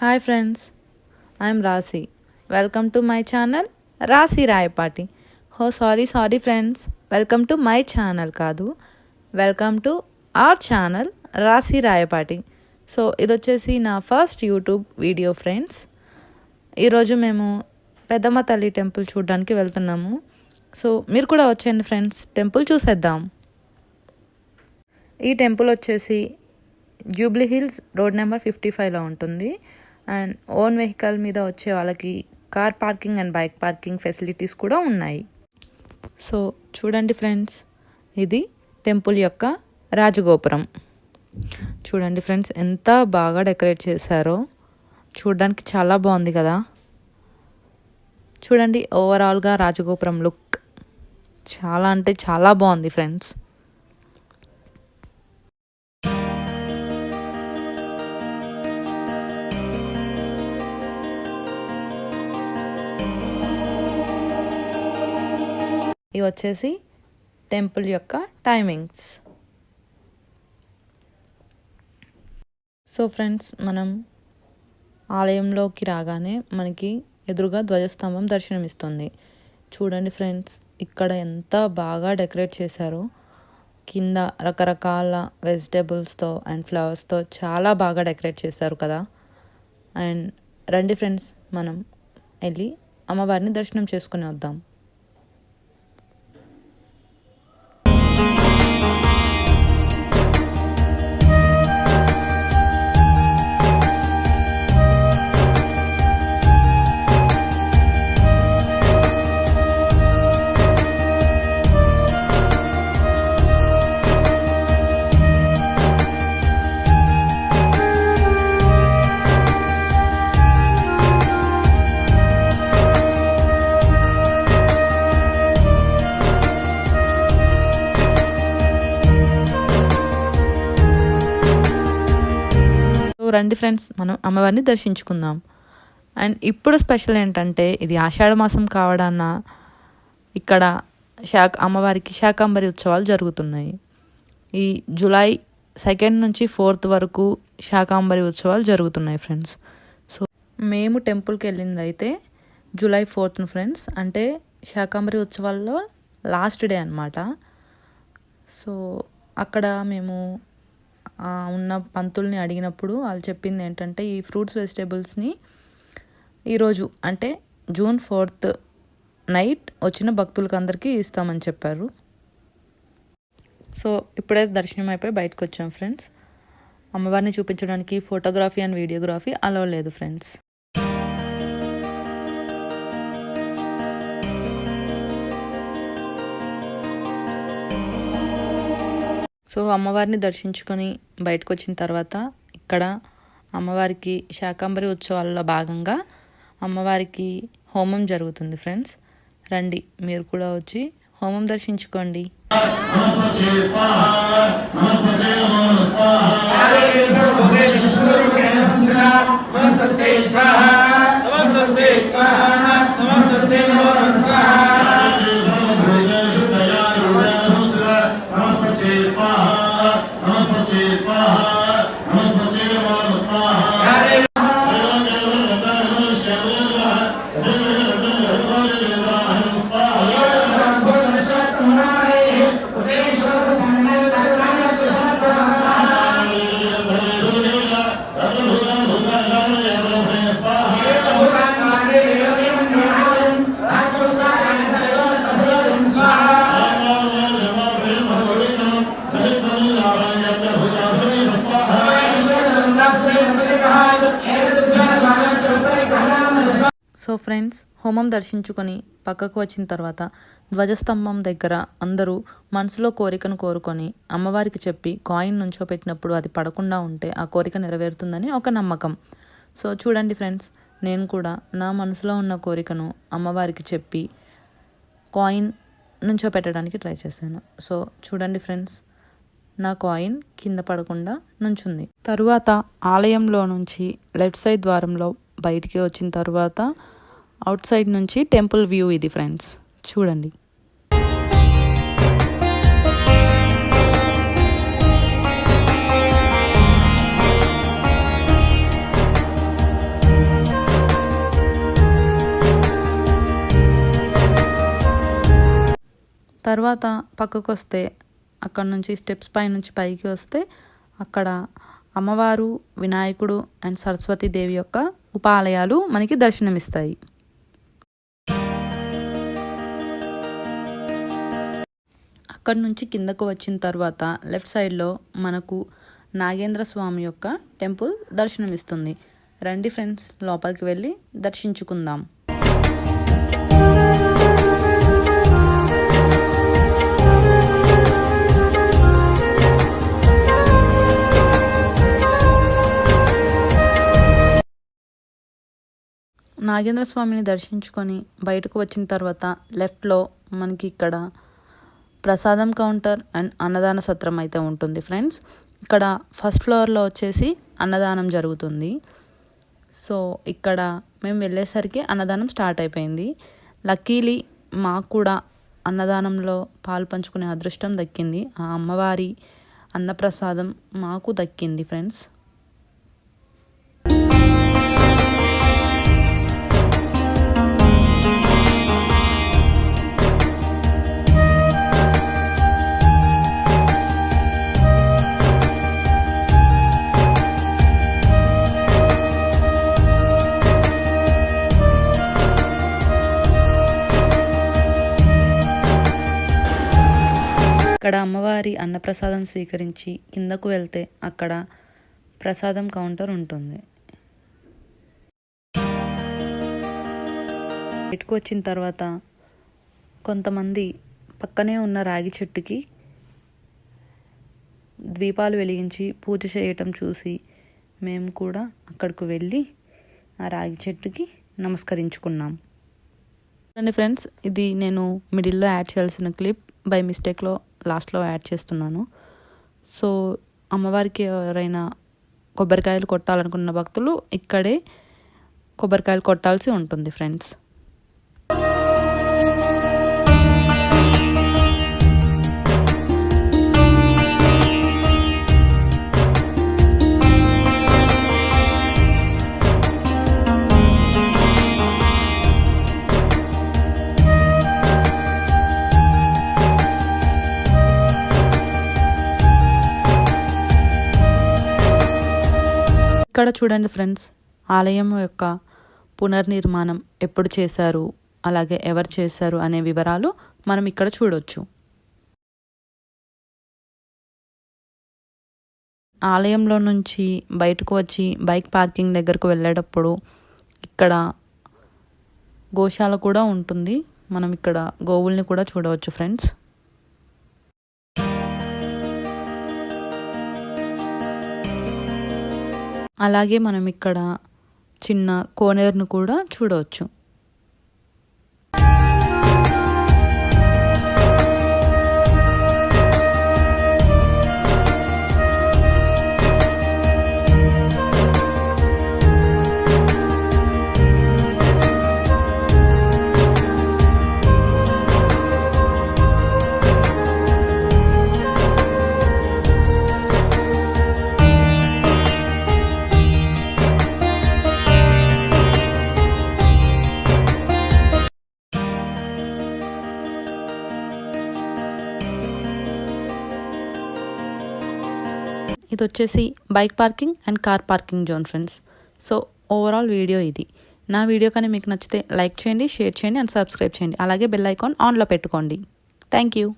Hi friends I'm Rashi welcome to my channel Rashi Rayapati హో sorry sorry friends welcome to my channel కాదు welcome to our channel Rashi Rayapati so ఇది వచ్చేసి నా first YouTube video friends ఈరోజు మేము పెద్దమ్మ తల్లి temple చూడడానికి వెళ్తున్నాము. సో మీరు కూడా వచ్చేయండి ఫ్రెండ్స్ టెంపుల్ చూసేద్దాం. ఈ టెంపుల్ వచ్చేసి Jubilee Hills road number fifty ఫైవ్లో ఉంటుంది. అండ్ ఓన్ వెహికల్ మీద వచ్చే వాళ్ళకి car parking and bike parking facilities కూడా ఉన్నాయి. సో చూడండి ఫ్రెండ్స్ ఇది టెంపుల్ యొక్క రాజగోపురం. చూడండి ఫ్రెండ్స్ ఎంత బాగా డెకరేట్ చేశారో. చూడడానికి చాలా బాగుంది కదా. చూడండి ఓవరాల్గా రాజగోపురం లుక్. చాలా అంటే చాలా బాగుంది ఫ్రెండ్స్. ఇవి వచ్చేసి టెంపుల్ యొక్క టైమింగ్స్. సో ఫ్రెండ్స్ మనం ఆలయంలోకి రాగానే మనకి ఎదురుగా ధ్వజస్తంభం దర్శనమిస్తుంది. చూడండి ఫ్రెండ్స్ ఇక్కడ ఎంత బాగా డెకరేట్ చేశారో. కింద రకరకాల వెజిటేబుల్స్తో అండ్ ఫ్లవర్స్తో చాలా బాగా డెకరేట్ చేశారు కదా. అండ్ రండి ఫ్రెండ్స్ మనం వెళ్ళి అమ్మవారిని దర్శనం చేసుకుని వద్దాం. రండి ఫ్రెండ్స్ మనం అమ్మవారిని దర్శించుకుందాం. అండ్ ఇప్పుడు స్పెషల్ ఏంటంటే ఇది ఆషాఢ మాసం కావడాన ఇక్కడ శాఖ అమ్మవారికి శాకాంబరి ఉత్సవాలు జరుగుతున్నాయి. ఈ జూలై సెకండ్ నుంచి ఫోర్త్ వరకు శాకాంబరి ఉత్సవాలు జరుగుతున్నాయి ఫ్రెండ్స్. సో మేము టెంపుల్కి వెళ్ళింది అయితే జూలై ఫోర్త్ ఫ్రెండ్స్. అంటే శాకాంబరి ఉత్సవాల్లో లాస్ట్ డే అనమాట సో అక్కడ మేము ఉన్న పంతుల్ని అడిగినప్పుడు వాళ్ళు చెప్పింది ఏంటంటే ఈ ఫ్రూట్స్ వెజిటేబుల్స్ని ఈరోజు అంటే జూన్ ఫోర్త్ నైట్ వచ్చిన భక్తులకి అందరికీ ఇస్తామని చెప్పారు. సో ఇప్పుడైతే దర్శనం అయిపోయి బయటకు వచ్చాం ఫ్రెండ్స్. అమ్మవారిని చూపించడానికి ఫోటోగ్రఫీ అండ్ వీడియోగ్రఫీ అలవ్ లేదు ఫ్రెండ్స్. సో అమ్మవారిని దర్శించుకొని బయటకు వచ్చిన తర్వాత ఇక్కడ అమ్మవారికి శాకాంబరి ఉత్సవాల్లో భాగంగా అమ్మవారికి హోమం జరుగుతుంది ఫ్రెండ్స్. రండి మీరు కూడా వచ్చి హోమం దర్శించుకోండి. సో ఫ్రెండ్స్ హోమం దర్శించుకొని పక్కకు వచ్చిన తర్వాత ధ్వజస్తంభం దగ్గర అందరూ మనసులో కోరికను కోరుకొని అమ్మవారికి చెప్పి కాయిన్ నుంచో పెట్టినప్పుడు అది పడకుండా ఉంటే ఆ కోరిక నెరవేరుతుందని ఒక నమ్మకం. సో చూడండి ఫ్రెండ్స్ నేను కూడా నా మనసులో ఉన్న కోరికను అమ్మవారికి చెప్పి కాయిన్ నుంచో పెట్టడానికి ట్రై చేశాను. సో చూడండి ఫ్రెండ్స్ నా కాయిన్ కింద పడకుండా నుంచుంది. తరువాత ఆలయంలో నుంచి లెఫ్ట్ సైడ్ ద్వారంలో బయటికి వచ్చిన తర్వాత అవుట్ సైడ్ నుంచి టెంపుల్ వ్యూ ఇది ఫ్రెండ్స్. చూడండి. తర్వాత పక్కకు వస్తే అక్కడ నుంచి స్టెప్స్ పై నుంచి పైకి వస్తే అక్కడ అమ్మవారు వినాయకుడు అండ్ సరస్వతీదేవి యొక్క ఉపాలయాలు మనకి దర్శనమిస్తాయి. అక్కడి నుంచి కిందకు వచ్చిన తర్వాత లెఫ్ట్ సైడ్లో మనకు నాగేంద్ర స్వామి యొక్క టెంపుల్ దర్శనమిస్తుంది. రండి ఫ్రెండ్స్ లోపలికి వెళ్ళి దర్శించుకుందాం. నాగేంద్ర స్వామిని దర్శించుకొని బయటకు వచ్చిన తర్వాత లెఫ్ట్లో మనకి ఇక్కడ ప్రసాదం కౌంటర్ అండ్ అన్నదాన సత్రం అయితే ఉంటుంది ఫ్రెండ్స్. ఇక్కడ ఫస్ట్ ఫ్లోర్లో వచ్చేసి అన్నదానం జరుగుతుంది. సో ఇక్కడ మేము వెళ్ళేసరికి అన్నదానం స్టార్ట్ అయిపోయింది. లక్కీలీ మాకు కూడా అన్నదానంలో పాలు పంచుకునే అదృష్టం దక్కింది. ఆ అమ్మవారి అన్నప్రసాదం మాకు దక్కింది ఫ్రెండ్స్. అక్కడ అమ్మవారి అన్నప్రసాదం స్వీకరించి కిందకు వెళ్తే అక్కడ ప్రసాదం కౌంటర్ ఉంటుంది. బయటకు వచ్చిన తర్వాత కొంతమంది పక్కనే ఉన్న రాగి చెట్టుకి ద్వీపాలు వెలిగించి పూజ చేయటం చూసి మేము కూడా అక్కడికి వెళ్ళి ఆ రాగి చెట్టుకి నమస్కరించుకున్నాం. అండి ఫ్రెండ్స్ ఇది నేను మిడిల్లో యాడ్ చేయాల్సిన క్లిప్ బై మిస్టేక్లో లాస్ట్లో యాడ్ చేస్తున్నాను. సో అమ్మవారికి ఎవరైనా కొబ్బరికాయలు కొట్టాలనుకున్న భక్తులు ఇక్కడే కొబ్బరికాయలు కొట్టాల్సి ఉంటుంది ఫ్రెండ్స్. ఇక్కడ చూడండి ఫ్రెండ్స్ ఆలయం యొక్క పునర్నిర్మాణం ఎప్పుడు చేశారు అలాగే ఎవరు చేశారు అనే వివరాలు మనం ఇక్కడ చూడొచ్చు. ఆలయంలో నుంచి బయటకు వచ్చి బైక్ పార్కింగ్ దగ్గరకు వెళ్ళేటప్పుడు ఇక్కడ గోశాల కూడా ఉంటుంది. మనం ఇక్కడ గోవుల్ని కూడా చూడవచ్చు ఫ్రెండ్స్. అలాగే మనం ఇక్కడ చిన్న కోనేరును కూడా చూడవచ్చు. ఇది వచ్చేసి bike parking and car parking zone friends. So overall video ఇది. నా వీడియో కానీ మీకు నచ్చితే లైక్ చేయండి షేర్ చేయండి అండ్ సబ్స్క్రైబ్ చేయండి. అలాగే బెల్ ఐకాన్ ఆన్లో పెట్టుకోండి. Thank you.